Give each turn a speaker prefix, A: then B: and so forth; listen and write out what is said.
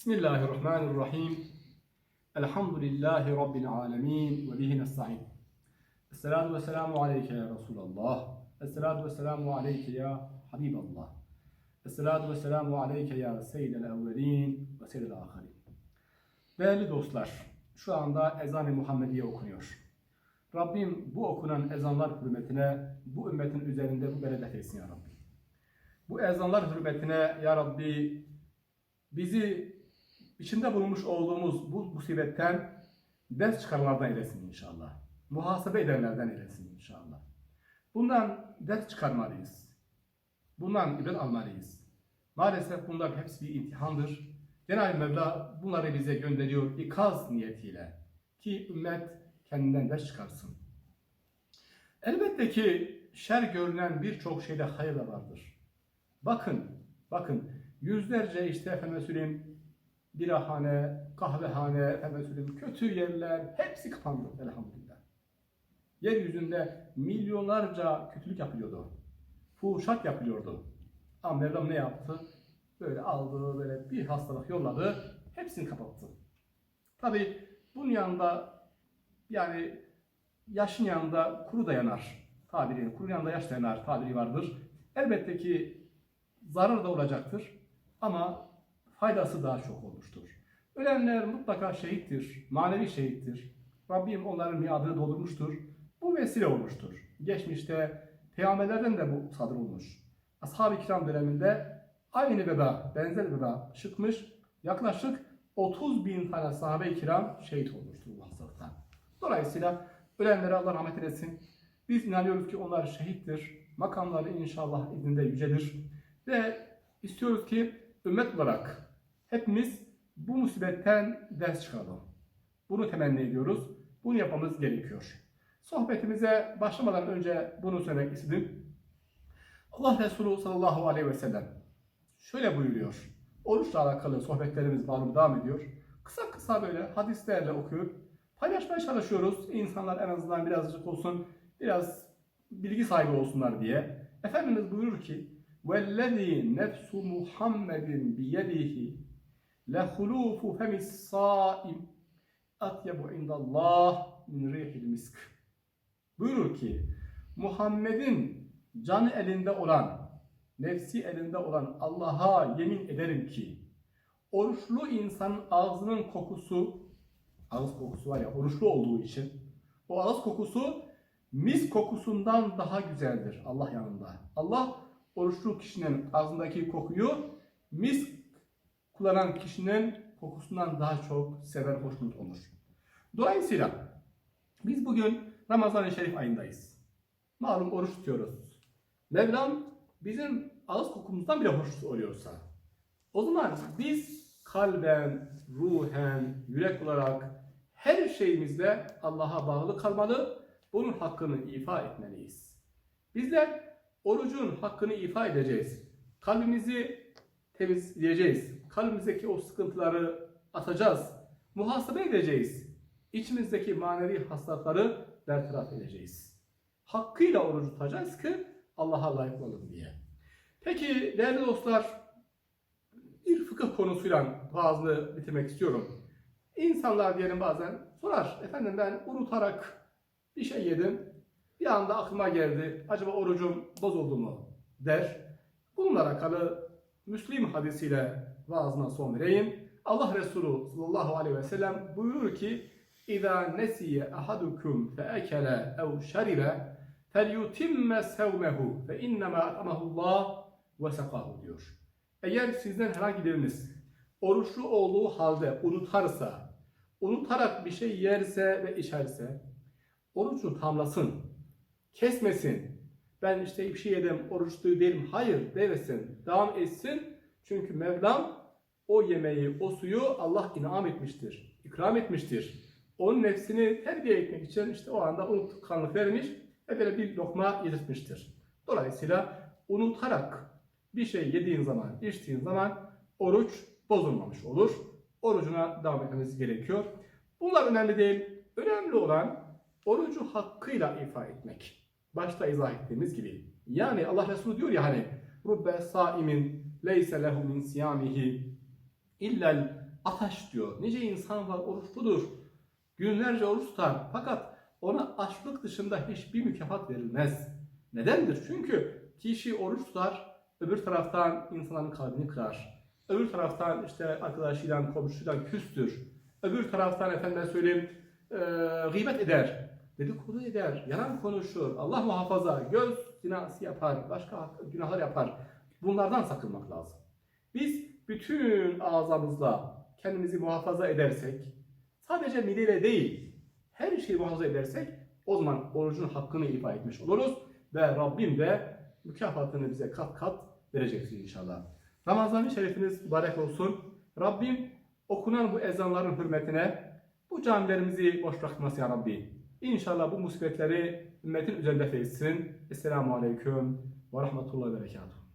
A: Bismillahirrahmanirrahim. Elhamdülillahi Rabbil alemin ve bihi nesta'in. Esselatu ve selamu aleyke ya Resulallah. Esselatu ve selamu aleyke ya Habiballah. Esselatu ve selamu aleyke ya Seyyidel evvelin ve Seyyidel ahirin. Değerli dostlar, şu anda ezan-ı Muhammediye okunuyor. Rabbim bu okunan ezanlar hürmetine bu ümmetin üzerinde bu bereket etsin ya Rabbi. Bu ezanlar hürmetine ya Rabbi bizi içinde bulunmuş olduğumuz bu musibetten ders çıkarmalardan eylesin inşallah. Muhasebe edenlerden eylesin inşallah. Bundan ders çıkarmalıyız. Bundan ibret almalıyız. Maalesef bunlar hepsi bir imtihandır. Cenab-ı Mevla bunları bize gönderiyor ikaz niyetiyle ki ümmet kendinden ders çıkarsın. Elbette ki şer görünen birçok şeyde hayır da vardır. Bakın, bakın yüzlerce işte efendim söyleyeyim birahane, kahvehane, efendim söyleyeyim kötü yerler hepsi kapandı elhamdülillah. Yeryüzünde milyonlarca kötülük yapılıyordu. Fuhuşat yapılıyordu. Ama Mevlam ne yaptı? Böyle aldı, böyle bir hastalık yolladı, hepsini kapattı. Tabi bunun yanında yani yaşın yanında kuru dayanar tabiri, kuru yanında yaş dayanar tabiri vardır. Elbette ki zarar da olacaktır ama faydası daha çok olmuştur. Ölenler mutlaka şehittir, manevi şehittir. Rabbim onların miadını doldurmuştur. Bu vesile olmuştur. Geçmişte peygamberlerden de bu sadır olmuş. Ashab-ı kiram döneminde aynı veba, benzer veba çıkmış. Yaklaşık 30 bin tane sahabe-i kiram şehit olmuştur bu hastalıktan. Dolayısıyla ölenlere Allah rahmet eylesin. Biz inanıyoruz ki onlar şehittir. Makamları inşallah izinde yücedir. Ve istiyoruz ki ümmet olarak hepimiz bu musibetten ders çıkaralım. Bunu temenni ediyoruz. Bunu yapmamız gerekiyor. Sohbetimize başlamadan önce bunu söylemek istedim. Allah Resulü sallallahu aleyhi ve sellem şöyle buyuruyor. Oruçla alakalı sohbetlerimiz malum devam ediyor. Kısa kısa böyle hadislerle okuyup paylaşmaya çalışıyoruz. İnsanlar en azından birazcık olsun, biraz bilgi sahibi olsunlar diye. Efendimiz buyurur ki وَالَّذ۪ي نَفْسُ مُحَمَّدٍ بِيَدِهِ لَخُلُوفُ فَمِ الصَّائِمِ اَطْيَبُ عِنْدَ اللّٰهِ مِنْ رِيحِ الْمِسْكِ Buyurur ki Muhammed'in canı elinde olan, nefsi elinde olan Allah'a yemin ederim ki oruçlu insanın ağzının kokusu, ağız kokusu var ya oruçlu olduğu için o ağız kokusu mis kokusundan daha güzeldir Allah yanında. Allah oruçlu kişinin ağzındaki kokuyu mis kullanan kişinin kokusundan daha çok sever, hoşnut olur. Dolayısıyla biz bugün Ramazan-ı Şerif ayındayız. Malum oruç tutuyoruz. Mevlam bizim ağız kokumuzdan bile hoşnut oluyorsa o zaman biz kalben, ruhen, yürek olarak her şeyimizde Allah'a bağlı kalmalı, bunun hakkını ifa etmeliyiz. Bizler orucun hakkını ifa edeceğiz. Kalbimizi temizleyeceğiz. Kalbimizdeki o sıkıntıları atacağız. Muhasebe edeceğiz. İçimizdeki manevi hastalıkları bertaraf edeceğiz. Hakkıyla orucu tutacağız ki Allah'a layık olalım diye. Peki değerli dostlar, bir fıkıh konusuyla vaazını bitirmek istiyorum. İnsanlar diyelim bazen sorar, efendim ben unutarak bir şey yedim, bir anda aklıma geldi, acaba orucum bozuldu mu der. Bununla alakalı Müslim hadisiyle vaazına son vereyim. Allah Resulü sallallahu aleyhi ve sellem buyurur ki اِذَا نَسِيَ أَحَدُكُمْ فَأَكَلَ اَوْ شَرِبَ فَلْيُتِمَّ سَوْمَهُ فَاِنَّمَا اَطَمَهُ اللّٰهُ وَسَقَاهُ diyor. Eğer sizden herhangi biriniz oruçlu olduğu halde unutarsa, unutarak bir şey yerse ve içerse, orucunu tamlasın, kesmesin. ben işte bir şey yedim, oruçlu değilim. Hayır demesin, devam etsin. Çünkü Mevlam o yemeği, o suyu Allah inam etmiştir, ikram etmiştir. Onun nefsini terbiye etmek için işte o anda unutkanlık vermiş ve böyle bir lokma yedirtmiştir. Dolayısıyla unutarak bir şey yediğin zaman, içtiğin zaman oruç bozulmamış olur. Orucuna devam etmemiz gerekiyor. Bunlar önemli değil. Önemli olan orucu hakkıyla ifa etmek. Başta izah ettiğimiz gibi. Yani Allah Resulü diyor ya hani Rubbe saimin leyse lehu min siyamihi illel ataş diyor. Nice insan var oruçludur. Günlerce oruç tutar. Fakat ona açlık dışında hiçbir mükafat verilmez. Nedendir? Çünkü kişi oruç tutar, öbür taraftan insanların kalbini kırar. Öbür taraftan işte arkadaşıyla, komşuyla küstür. Öbür taraftan efendime söyleyeyim e, gıybet eder, dedikodu eder, yalan konuşur, Allah muhafaza, göz zinası yapar, başka günahlar yapar. Bunlardan sakınmak lazım. Biz bütün ağzımızla kendimizi muhafaza edersek, sadece mideyle değil, her şeyi muhafaza edersek o zaman orucun hakkını ifa etmiş oluruz ve Rabbim de mükafatını bize kat kat verecektir inşallah. Ramazan-ı Şerifiniz mübarek olsun. Rabbim okunan bu ezanların hürmetine bu camilerimizi boş bırakması ya Rabbi. İnşallah bu musibetleri ümmetin üzerinde feyzsin. Esselamu Aleyküm ve Rahmetullahi ve Berekatuhu.